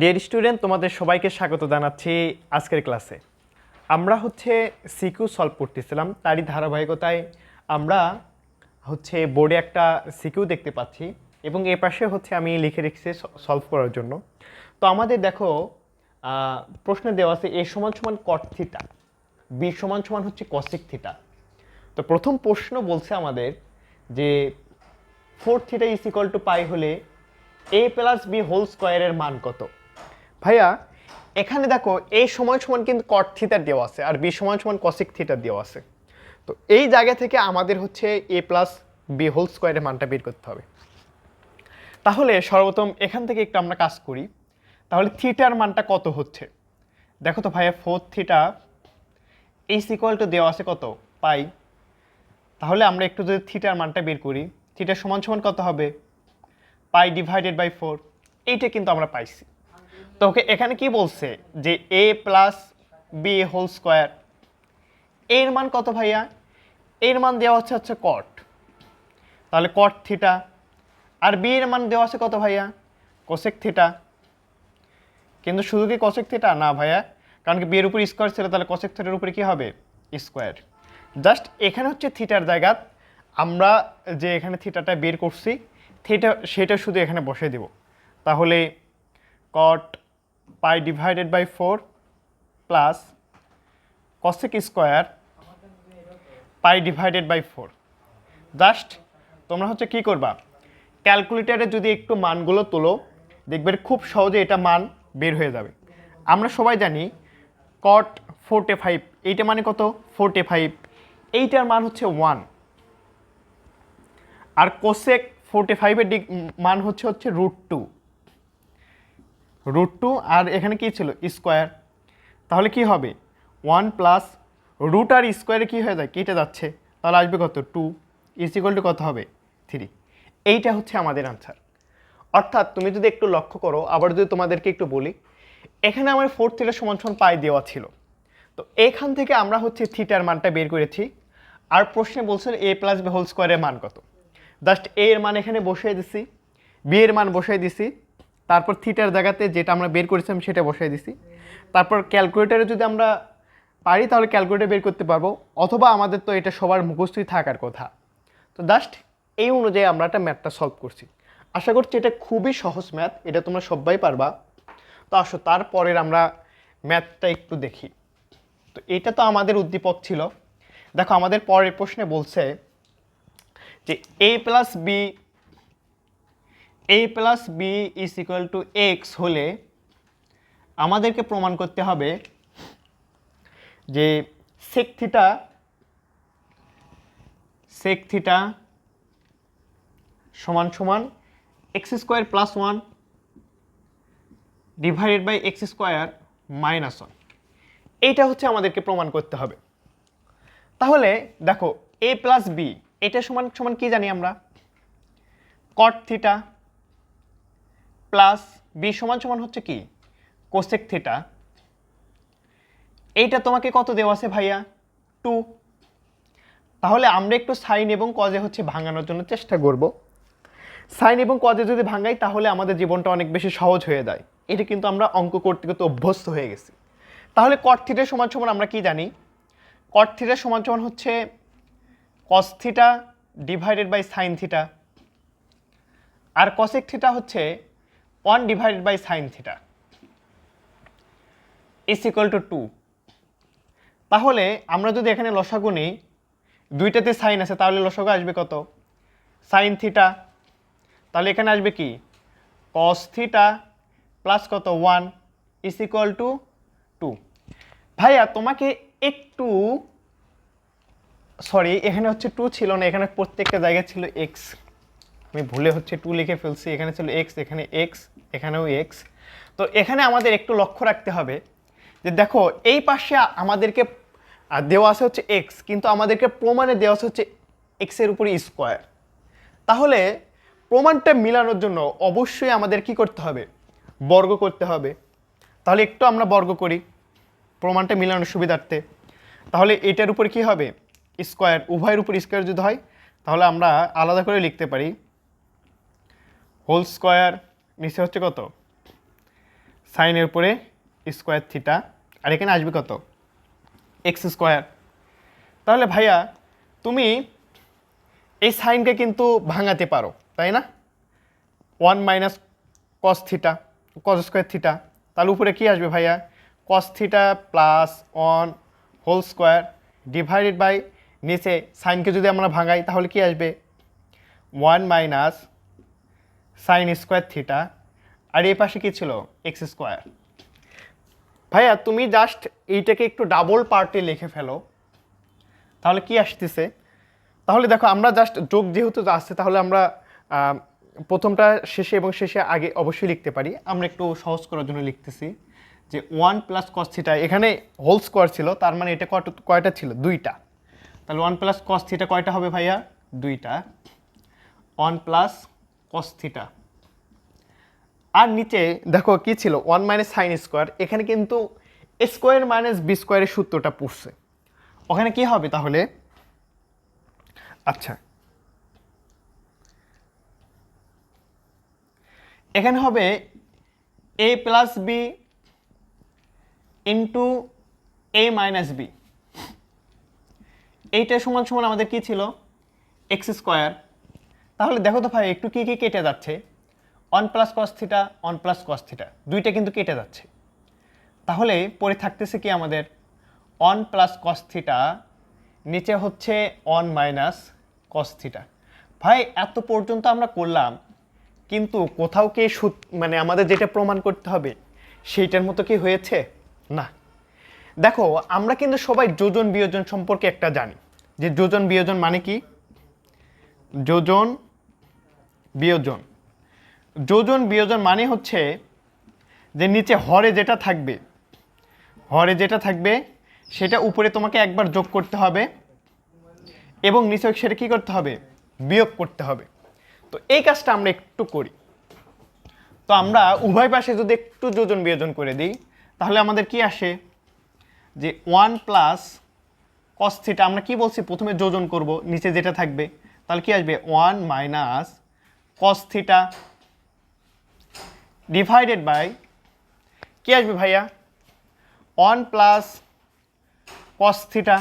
Dear student তোমাদের সবাইকে স্বাগত জানাচ্ছি আজকের ক্লাসে আমরা হচ্ছে সিকিউ সলভ করতেছিলাম, তারই ধারাবাহিকতায় আমরা হচ্ছে বোর্ডে একটা সিকিউ দেখতে পাচ্ছি এবং এ পাশে হচ্ছে আমি লিখে রেখেছি সলভ করার জন্য। তো আমাদের দেখো প্রশ্নে দেওয়া আছে এ সমান সমান কট থিটা বি সমান সমান হচ্ছে কসিক থিটা তো প্রথম প্রশ্ন বলছে আমাদের যে four theta is equal to pi হলে এ প্লাস বি হোল স্কোয়ারের মান কত? ভাইয়া, এখানে দেখো এই সময় সমান কিন্তু কট থিটার দেওয়া আছে আর বি সমান সমান কসিক থিটার দেওয়া আছে। তো এই জায়গা থেকে আমাদের হচ্ছে এ প্লাস বি হোল স্কোয়ারের মানটা বের করতে হবে। তাহলে সর্বপ্রথম এখান থেকে একটু আমরা কাজ করি। তাহলে থিটার মানটা কত হচ্ছে? দেখো তো ভাইয়া ফোর থিটা এই সিকোয়াল টু দেওয়া আছে কত? পাই। তাহলে আমরা একটু যদি থিটার মানটা বের করি থিটার সমান সমান কত হবে? পাই ডিভাইডেড বাই ফোর এইটা কিন্তু আমরা পাইছি। তো ওকে এখানে কি বলছে? যে A plus B whole square এর মান কত ভাইয়া? এর মান দেওয়া হচ্ছে হচ্ছে কট তাহলে কট থিটা আর বি এর মান দেওয়া আছে কত ভাইয়া? কোসেক থিটা কিন্তু শুধু কি কোসেক থিটা না ভাইয়া। কারণ কি বি এর উপর স্কোয়ার ছিল, তাহলে কোসেক থিটার উপরে কি হবে? স্কোয়ার জাস্ট এখানে হচ্ছে থিটার জায়গা। আমরা যে এখানে থিটাটা বের করছি থিটা সেটা শুধু এখানে বসে দিব। তাহলে cot pi divided by four plus cosec square pi divided by four. Just তোমরা হচ্ছে কি করবা? ক্যালকুলেটারে যদি একটু মানগুলো তোলো, দেখবে খুব সহজে এটা মান বের হয়ে যাবে। আমরা সবাই জানি কট ফোরটে ফাইভ এইটা মানে কত? ফোরটে ফাইভ এইটার মান হচ্ছে ওয়ান আর কোসেক ফোরটে ফাইভের মান হচ্ছে হচ্ছে রুট টু রুট টু আর এখানে কি ছিল? স্কোয়ার তাহলে কি হবে? ওয়ান প্লাস রুট আর স্কোয়ারে কী হয়ে যায়? কেটে যাচ্ছে। তাহলে আসবে কত? টু ইজ ইকুয়াল টু কত হবে? থ্রি এইটা হচ্ছে আমাদের আনসার অর্থাৎ তুমি যদি একটু লক্ষ্য করো, আবার যদি তোমাদেরকে একটু বলি, এখানে আমার ফোর থিটা সমান সমান পাই দেওয়া ছিল। তো এখান থেকে আমরা হচ্ছে থিটার মানটা বের করেছি। আর প্রশ্নে বলছেন এ প্লাস হোল স্কোয়ারের মান কত? জাস্ট এর মান এখানে বসিয়ে দিছি বি এর মান বসিয়ে দিছি তারপর থিটার জায়গাতে যেটা আমরা বের করেছিলাম সেটা বসিয়ে দিছি। তারপর ক্যালকুলেটারে যদি আমরা পারি, তাহলে ক্যালকুলেটার বের করতে পারব। অথবা আমাদের তো এটা সবার মুখস্থই থাকার কথা। তো জাস্ট এই অনুযায়ী আমরা একটা ম্যাথটা সলভ করছি। আশা করছি এটা খুবই সহজ ম্যাথ এটা তোমরা সবাই পারবা। তো আসো, তারপরের আমরা ম্যাথটা একটু দেখি। তো এটা তো আমাদের উদ্দীপক ছিল। দেখো, আমাদের পরের প্রশ্নে বলছে যে A plus B A plus B is equal to X হলে আমাদেরকে প্রমাণ করতে হবে যে সেক থিটা সেক থিটা সমান সমান X square plus one divided by X square minus one এইটা হচ্ছে আমাদেরকে প্রমাণ করতে হবে। তাহলে দেখো এ প্লাস বি এটা সমান সমান কি জানি আমরা? কট থিটা প্লাস বি সমান সমান হচ্ছে কি? কোসেক থিটা এইটা তোমাকে কত দেওয়া আছে ভাইয়া? টু তাহলে আমরা একটু সাইন এবং কজে হচ্ছে ভাঙানোর জন্য চেষ্টা করব। সাইন এবং কজে যদি ভাঙাই, তাহলে আমাদের জীবনটা অনেক বেশি সহজ হয়ে যায়। এটা কিন্তু আমরা অঙ্ক করতে করতে অভ্যস্ত হয়ে গেছি। তাহলে কট থিটার সমান সমান আমরা কি জানি? কট সমান সমান হচ্ছে cos theta divided by sine theta R cosec theta হচ্ছে one divided by sine theta is equal to two তাহলে আমরা যদি এখানে লসাগু নিই, দুইটাতে সাইন আছে, তাহলে লসাগু আসবে কত? সাইন থিটা তাহলে এখানে আসবে কি? কস থিটা প্লাস কত? One is equal to two ভাইয়া, তোমাকে একটু সরি এখানে হচ্ছে টু ছিল না, এখানে প্রত্যেকটা জায়গায় ছিল এক্স আমি ভুলে হচ্ছে টু লিখে ফেলছি, এখানে ছিল এক্স এখানে এক্স এখানেও এক্স তো এখানে আমাদের একটু লক্ষ্য রাখতে হবে যে দেখো, এই পাশে আমাদেরকে দেওয়া আছে হচ্ছে এক্স কিন্তু আমাদেরকে প্রমাণে দেওয়া আছে হচ্ছে এক্সের উপরে স্কোয়ার তাহলে প্রমাণটা মিলানোর জন্য অবশ্যই আমাদের কি করতে হবে? বর্গ করতে হবে। তাহলে একটু আমরা বর্গ করি প্রমাণটা মিলানোর সুবিধার্থে। তাহলে এটার উপর কি হবে? স্কোয়ার উভয়ের উপর স্কোয়ার যদি হয়, তাহলে আমরা আলাদা করে লিখতে পারি। হোল স্কোয়ার নিচে হচ্ছে কত? সাইনের উপরে স্কোয়ার থিটা, আর এখানে আসবে কত? X square. তাহলে ভাইয়া, তুমি এই সাইনকে কিন্তু ভাঙাতে পারো, তাই না? One minus cos theta cos square theta. তাহলে উপরে কি আসবে ভাইয়া? Cos theta plus one whole square divided by নিচে সাইনকে যদি আমরা ভাঙাই, তাহলে কি আসবে? One minus sine square theta আর এই পাশে কি ছিল? এক্স স্কোয়ার ভাইয়া, তুমি জাস্ট এইটাকে একটু ডাবল পার্টে লিখে ফেলো। তাহলে কি আসতেছে? তাহলে দেখো, আমরা জাস্ট যোগ যেহেতু আসছে তাহলে আমরা প্রথমটা, শেষে এবং শেষে আগে অবশ্যই লিখতে পারি। আমরা একটু সহজ করার জন্য লিখতেছি যে ওয়ান প্লাস কস থিটা এখানে হোল স্কোয়ার ছিল, তার মানে এটা কয়টা কয়টা ছিল? দুইটা। তাহলে ওয়ান প্লাস কস থিটা কয়টা হবে ভাইয়া? দুইটা। ওয়ান প্লাস কস থিটা আর নিচে দেখো কি ছিল? ওয়ান মাইনাস সাইন স্কোয়ার এখানে কিন্তু স্কোয়ার মাইনাস বি স্কোয়ারের সূত্রটা পড়ছে ওখানে কি হবে তাহলে? আচ্ছা। এখানে হবে A plus B into A minus B এইটা সমান সমান আমাদের কি ছিল? এক্স স্কোয়ার তাহলে দেখো তো ভাই, একটু কি কি কেটে যাচ্ছে? One plus cos theta, one plus cos theta, দুইটা কিন্তু কেটে যাচ্ছে। তাহলে পরে থাকতেছে কি আমাদের? ওয়ান প্লাস কস থিটা নিচে হচ্ছে ওয়ান মাইনাস কস থিটা। ভাই, এত পর্যন্ত আমরা করলাম, কিন্তু কোথাও কি মানে আমাদের যেটা প্রমাণ করতে হবে, সেইটার মতো কি হয়েছে? না। দেখো, আমরা কিন্তু সবাই যোজন বিয়োজন সম্পর্কে একটা জানি। যে যোজন বিয়োজন মানে কি? যোজন বিয়োজন। যোজন, বিয়োজন মানে হচ্ছে যে নিচে হরে যেটা থাকবে, হরে যেটা থাকবে, সেটা উপরে তোমাকে একবার যোগ করতে হবে এবং নিচে সেটা কী করতে হবে? বিয়োগ করতে হবে। তো এই কাজটা আমরা একটু করি। তো আমরা উভয় পাশে যদি একটু যোজন, বিয়োজন করে দিই, তাহলে আমাদের কি আসে? যে ওয়ান প্লাস কস থিটা আমরা কি বলছি? প্রথমে যোজন করব, নিচে যেটা থাকবে, তাহলে কি আসবে? One minus cos theta divided by কি আসবে ভাইয়া? One plus cos theta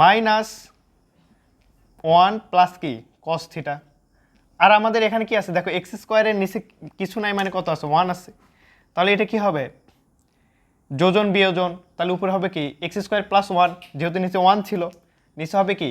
minus one plus কি? কস থিটা আর আমাদের এখানে কি আছে? দেখো এক্স স্কোয়ারের নিচে কিছু নাই মানে কত আছে? ওয়ান আছে। তাহলে এটা কি হবে? যোজন বিয়োজন। তাহলে উপরে হবে কি? এক্স স্কোয়ার প্লাস ওয়ান যেহেতু নিচে ওয়ান ছিল, নিচে হবে কি?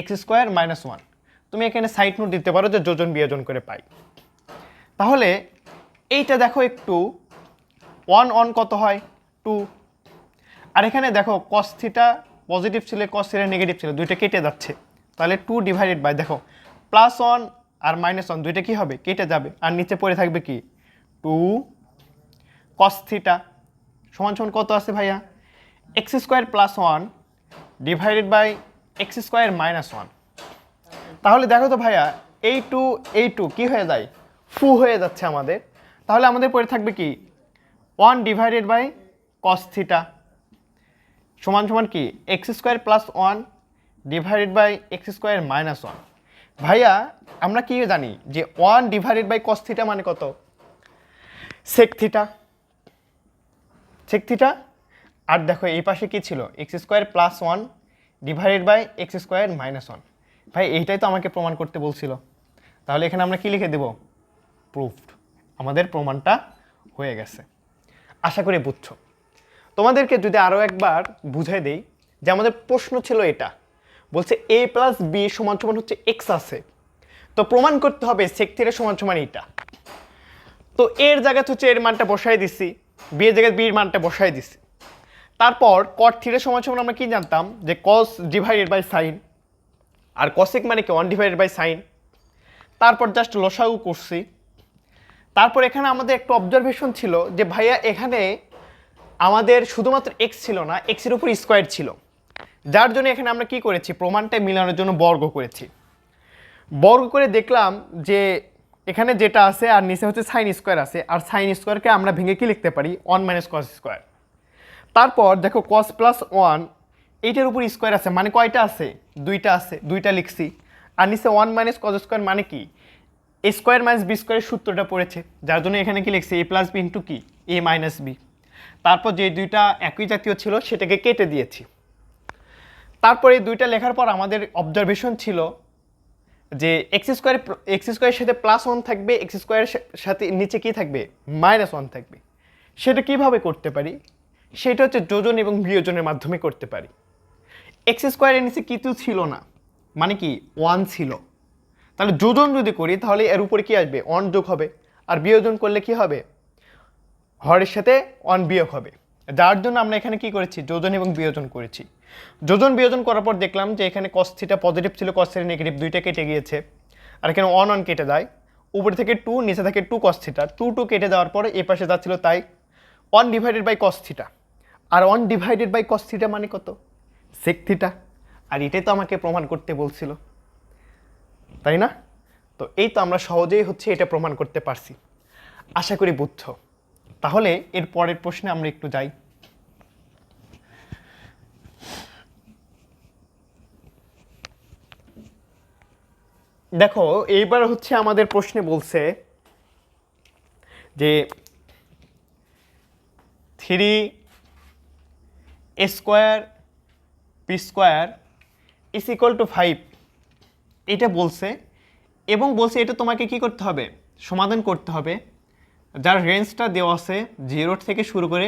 এক্স স্কোয়ার মাইনাস ওয়ান তুমি এখানে সাইড নোট দিতে পারো যে যোজন বিয়োজন করে পাই। তাহলে এইটা দেখো একটু ওয়ান অন কত হয়? টু আর এখানে দেখো কস থিটা পজিটিভ ছিল কস থিটা নেগেটিভ ছিল, দুইটা কেটে যাচ্ছে। তাহলে টু ডিভাইডেড বাই দেখো প্লাস ওয়ান আর মাইনাস ওয়ান দুইটা কী হবে? কেটে যাবে। আর নিচে পড়ে থাকবে কি? টু কস থিটা সমান সমান কত আছে ভাইয়া? X square plus one divided by X square minus one তাহলে দেখো তো ভাইয়া এই টু এই টু কী হয়ে যায়? ফু হয়ে যাচ্ছে আমাদের। তাহলে আমাদের পড়ে থাকবে কি? One divided by cos theta সমান সমান কি? X square plus one divided by X square minus one ভাইয়া, আমরা কি জানি যে one divided by cos theta মানে কত? সেক থিটা সেক থিটা আর দেখো এই পাশে কি ছিল? X square plus one divided by X square minus one ভাই, এইটাই তো আমাকে প্রমাণ করতে বলছিল। তাহলে এখানে আমরা কি লিখে দেব? প্রুফড আমাদের প্রমাণটা হয়ে গেছে। আশা করি বুঝছ। তোমাদেরকে যদি আরও একবার বুঝাই দেই, যে আমাদের প্রশ্ন ছিল এটা। বলছে এ প্লাস বি সমান সমান হচ্ছে এক্স আছে। তো প্রমাণ করতে হবে সেক থিটা সমান সমান এটা তো এর জায়গাতে হচ্ছে এর মানটা বসাই দিছি। বি এর জায়গায় বির মানটা বসাই দিছি। তারপর কট থিটা সমান সমান আমরা কি জানতাম? যে কস ডিভাইডেড বাই সাইন আর কসেক মানে কি? ওয়ান ডিভাইডেড বাই সাইন তারপর জাস্ট লসাগু করছি। তারপর এখানে আমাদের একটা অবজারভেশন ছিল যে ভাইয়া এখানে আমাদের শুধুমাত্র এক্স ছিল না এক্সের উপর স্কোয়ার ছিল। যার জন্য এখানে আমরা কি করেছি? প্রমাণটা মিলানোর জন্য বর্গ করেছি। বর্গ করে দেখলাম যে এখানে যেটা আছে আর নিচে হচ্ছে সাইন স্কোয়ার আছে। আর সাইন স্কোয়ারকে আমরা ভেঙে কি লিখতে পারি? ওয়ান মাইনাস কস স্কোয়ার তারপর দেখো কস প্লাস ওয়ান এইটার উপর স্কোয়ার আছে মানে কয়টা আছে? দুইটা আছে, দুইটা লিখছি। আর নিচে ওয়ান মাইনাস কজ স্কোয়ার মানে কি? এ স্কোয়ার মাইনাস বি স্কোয়ারের সূত্রটা পড়েছে, যার জন্য এখানে কি লিখছে? এ প্লাস বি ইন্টু কি? এ মাইনাস বি তারপর যে দুইটা একই জাতীয় ছিল, সেটাকে কেটে দিয়েছি। তারপরে এই দুইটা লেখার পর আমাদের অবজারভেশন ছিল যে এক্স স্কোয়ার এক্স স্কোয়ারের সাথে প্লাস ওয়ান থাকবে এক্স স্কোয়ারের সাথে নিচে কি থাকবে? মাইনাস ওয়ান থাকবে। সেটা কীভাবে করতে পারি? সেটা হচ্ছে যোজন এবং বিয়োজনের মাধ্যমে করতে পারি। এক্স স্কোয়ারের নিচে কিছু ছিল না। মানে কি, ওয়ান ছিল। তাহলে যোজন যদি করি, তাহলে এর উপরে কি আসবে? ওয়ান যোগ হবে। আর বিয়োজন করলে কি হবে? হরের সাথে ওয়ান বিয়োগ হবে। যার জন্য আমরা এখানে কি করেছি? যোজন এবং বিয়োজন করেছি। যোজন বিয়োজন করার পর দেখলাম যে এখানে কস্থিটা পজিটিভ ছিল কস্থিটা নেগেটিভ দুইটা কেটে গিয়েছে। আর এখানে ওয়ান ওয়ান কেটে যায়। উপরে থেকে টু নিচে থেকে টু কস্থিটা টু টু কেটে যাওয়ার পরে এ পাশে যাচ্ছিল তাই। One divided by cos theta R one divided by cos theta মানে কত? সেক আর এটাই তো আমাকে প্রমাণ করতে বলছিল, তাই না? তো এই তো আমরা সহজেই হচ্ছে এটা প্রমাণ করতে পারছি। আশা করি বুঝছ। তাহলে এর পরের প্রশ্নে আমরা একটু যাই। দেখো, এইবার হচ্ছে আমাদের প্রশ্নে বলছে যে three square P square is equal to five এটা বলছে এবং বলছে এটা তোমাকে কি করতে হবে? সমাধান করতে হবে। যার রেঞ্জটা দেওয়া আছে জিরো থেকে শুরু করে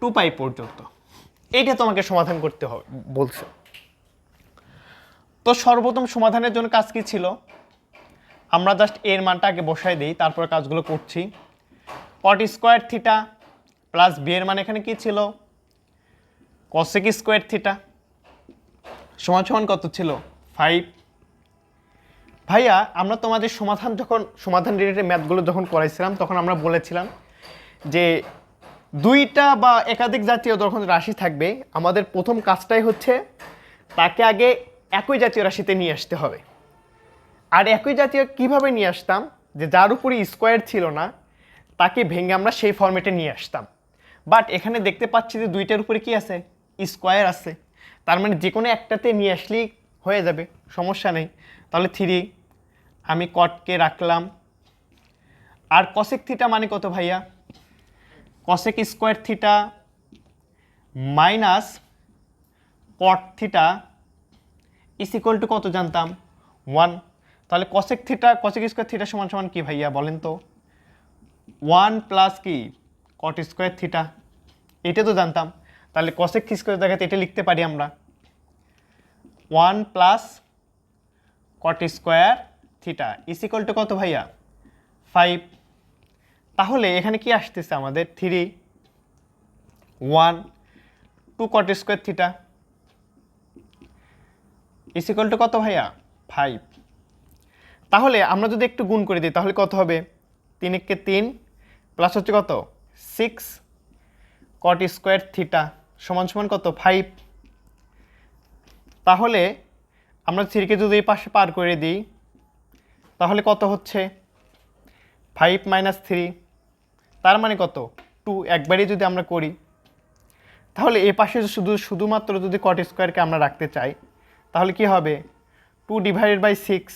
টু পাই পর্যন্ত। এইটা তোমাকে সমাধান করতে হবে। বলছে। তো সর্বপ্রথম সমাধানের জন্য কাজ কি ছিল? আমরা জাস্ট এর মানটা আগে বসাই দিই তারপর কাজগুলো করছি। Cot square theta plus B এর মান এখানে কি ছিল? কসেক স্কোয়ার থিটা সমান সমান কত ছিল? ফাইভ ভাইয়া, আমরা তোমাদের সমাধান যখন, সমাধান রিলেটেড ম্যাথগুলো যখন করাইছিলাম, তখন আমরা বলেছিলাম যে দুইটা বা একাধিক জাতীয় যখন রাশি থাকবে। আমাদের প্রথম কাজটাই হচ্ছে তাকে আগে একই জাতীয় রাশিতে নিয়ে আসতে হবে। আর একই জাতীয় কীভাবে নিয়ে আসতাম? যে যার উপরে স্কোয়ার ছিল না, তাকে ভেঙে আমরা সেই ফর্মেটে নিয়ে আসতাম। বাট এখানে দেখতে পাচ্ছি যে দুইটার উপরে কি আছে? স্কোয়ার আছে। তার মানে যে কোনো একটাতে নিয়ে আসলেই হয়ে যাবে, সমস্যা নেই। তাহলে থ্রি, আমি কটকে রাখলাম। আর কসেক থিটা মানে কত ভাইয়া? Cosec square theta minus cot theta is equal to কত জানতাম? ওয়ান তাহলে cosec theta cosec square theta সমান সমান কী ভাইয়া বলেন তো? ওয়ান প্লাস কি? কট স্কোয়ার থিটা এটা তো জানতাম। তাহলে কসেক স্কোয়ার জায়গাতে এটা লিখতে পারি আমরা। One plus cot square theta. Is equal to কত ভাইয়া? ফাইভ। তাহলে এখানে কি আসতেছে আমাদের? Three. One two cot square theta. Is equal to কত ভাইয়া? ফাইভ। তাহলে আমরা যদি একটু গুণ করে দিই, তাহলে কত হবে? তিন একে তিন প্লাস হচ্ছে কত? Six cot square theta. সমান সমান কত? ফাইভ তাহলে আমরা থ্রিকে যদি এই পাশে পার করে দিই, তাহলে কত হচ্ছে? ফাইভ মাইনাস থ্রি তার মানে কত? টু একবারই যদি আমরা করি, তাহলে এ পাশে শুধু, শুধুমাত্র যদি কট স্কোয়ারকে আমরা রাখতে চাই, তাহলে কি হবে? টু ডিভাইডেড বাই সিক্স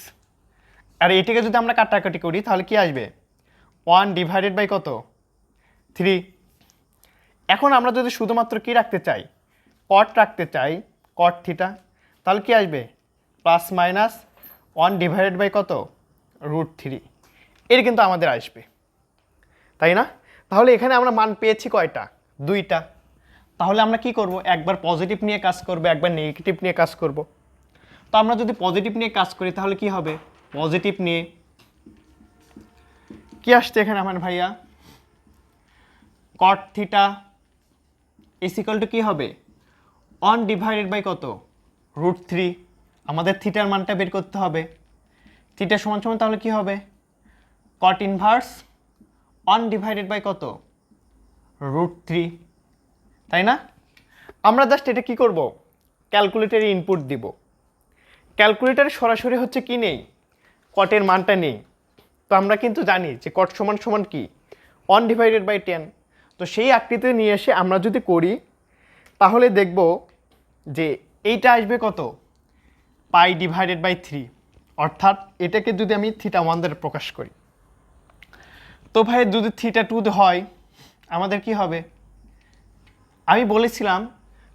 আর এটাকে যদি আমরা কাটাকাটি করি, তাহলে কি আসবে? ওয়ান ডিভাইডেড বাই কত? থ্রি এখন আমরা যদি শুধুমাত্র কি রাখতে চাই? কট রাখতে চাই কট থিটা তাহলে কি আসবে? Plus minus one divided by কত? রুট থ্রি এর কিন্তু আমাদের আসবে। তাই না? তাহলে এখানে আমরা মান পেয়েছি কয়টা? দুইটা। তাহলে আমরা কি করব? একবার পজিটিভ নিয়ে কাজ করব, একবার নেগেটিভ নিয়ে কাজ করব। তো আমরা যদি পজিটিভ নিয়ে কাজ করি, তাহলে কি হবে? পজিটিভ নিয়ে কি আসছে এখানে আমার ভাইয়া? কট থিটা ইসিকাল টু কী হবে? অন ডিভাইডেড বাই কত? রুট থ্রি আমাদের থিটার মানটা বের করতে হবে। থিটার সমান সমান তাহলে কি হবে? Cot inverse one divided by কত? রুট থ্রি তাই না? আমরা জাস্ট এটা কি করব? ক্যালকুলেটারে ইনপুট দিব। ক্যালকুলেটারে সরাসরি হচ্ছে কি নেই? কটের মানটা নেই। তো আমরা কিন্তু জানি যে কট সমান সমান কি? অন ডিভাইডেড বাই টেন তো সেই আকৃতি নিয়ে এসে আমরা যদি করি, তাহলে দেখব যে এইটা আসবে কত? Pi divided by three. অর্থাৎ এটাকে যদি আমি থিটা ওয়ান দ্বারা প্রকাশ করি। তো ভাই, যদি থিটা টু হয়, আমাদের কি হবে? আমি বলেছিলাম,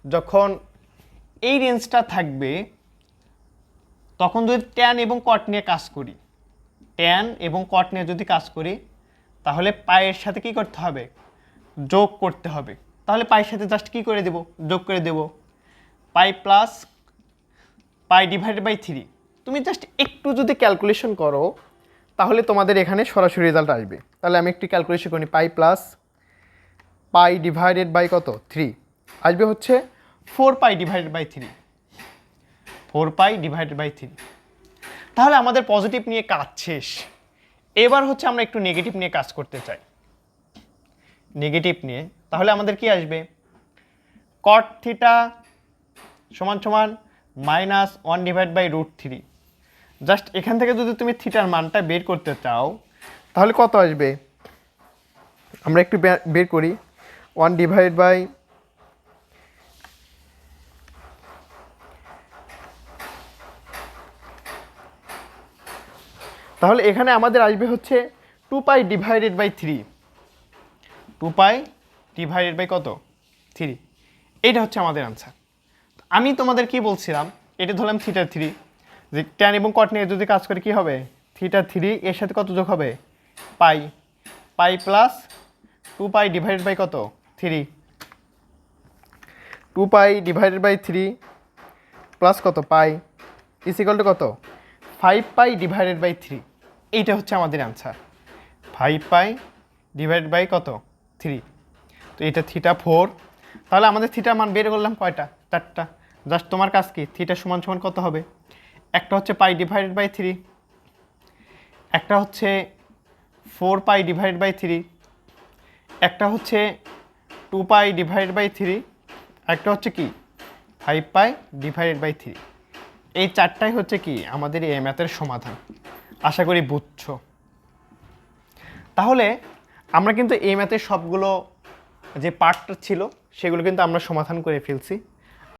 যখন এই রেঞ্জটা থাকবে, তখন যদি ট্যান এবং কট নিয়ে কাজ করি ট্যান এবং কট নিয়ে যদি কাজ করি, তাহলে পায়ের সাথে কি করতে হবে? যোগ করতে হবে। তাহলে পায়ের সাথে জাস্ট কি করে দেব? যোগ করে দেব। Pi plus pi divided by three তুমি জাস্ট একটু যদি ক্যালকুলেশন করো, তাহলে তোমাদের এখানে সরাসরি রেজাল্ট আসবে। তাহলে আমি একটু ক্যালকুলেশন করি, pi plus pi divided by কত? থ্রি আসবে হচ্ছে four pi divided by three four pi divided by three তাহলে আমাদের পজিটিভ নিয়ে কাজ শেষ। এবার হচ্ছে আমরা একটু নেগেটিভ নিয়ে কাজ করতে চাই। নেগেটিভ নিয়ে, তাহলে আমাদের কি আসবে? কট থিটা সমান সমান minus one divide by root three just এখান থেকে যদি তুমি থিটার মানটা বের করতে চাও, তাহলে কত আসবে? আমরা একটু বের করি। ওয়ান ডিভাইড বাই তাহলে এখানে আমাদের আসবে হচ্ছে two pi divided by three two pi divided by কত? থ্রি। এইটা হচ্ছে আমাদের আনসার আমি তোমাদের কি বলছিলাম? এটা ধরলাম থিটার থ্রি যে ট্যান এবং কট নিয়ে যদি কাজ করে, কি হবে? থিটার থ্রি এর সাথে কত যোগ হবে? Pi. Pi plus two pi divided by কত? Three two pi divided by three plus কত? পাই। ইসিকাল টু কত? Five pi divided by three এইটা হচ্ছে আমাদের answer five pi divided by কত? থ্রি। তো এটা থিটা ফোর। তাহলে আমাদের থিটার মান বের করলাম কয়টা? চারটা। জাস্ট তোমার কাজ কি? থিটা সমান সমান কত হবে? একটা হচ্ছে পাই ডিভাইডেড বাই থ্রি। একটা হচ্ছে four pi divided by three. একটা হচ্ছে two pi divided by three. একটা হচ্ছে কি? Five pi divided by three. এই চারটাই হচ্ছে কি? আমাদের এই ম্যাথের সমাধান। আশা করি বুঝছ। তাহলে আমরা কিন্তু এই ম্যাথের সবগুলো যে পার্টটা ছিল সেগুলো কিন্তু আমরা সমাধান করে ফেলছি।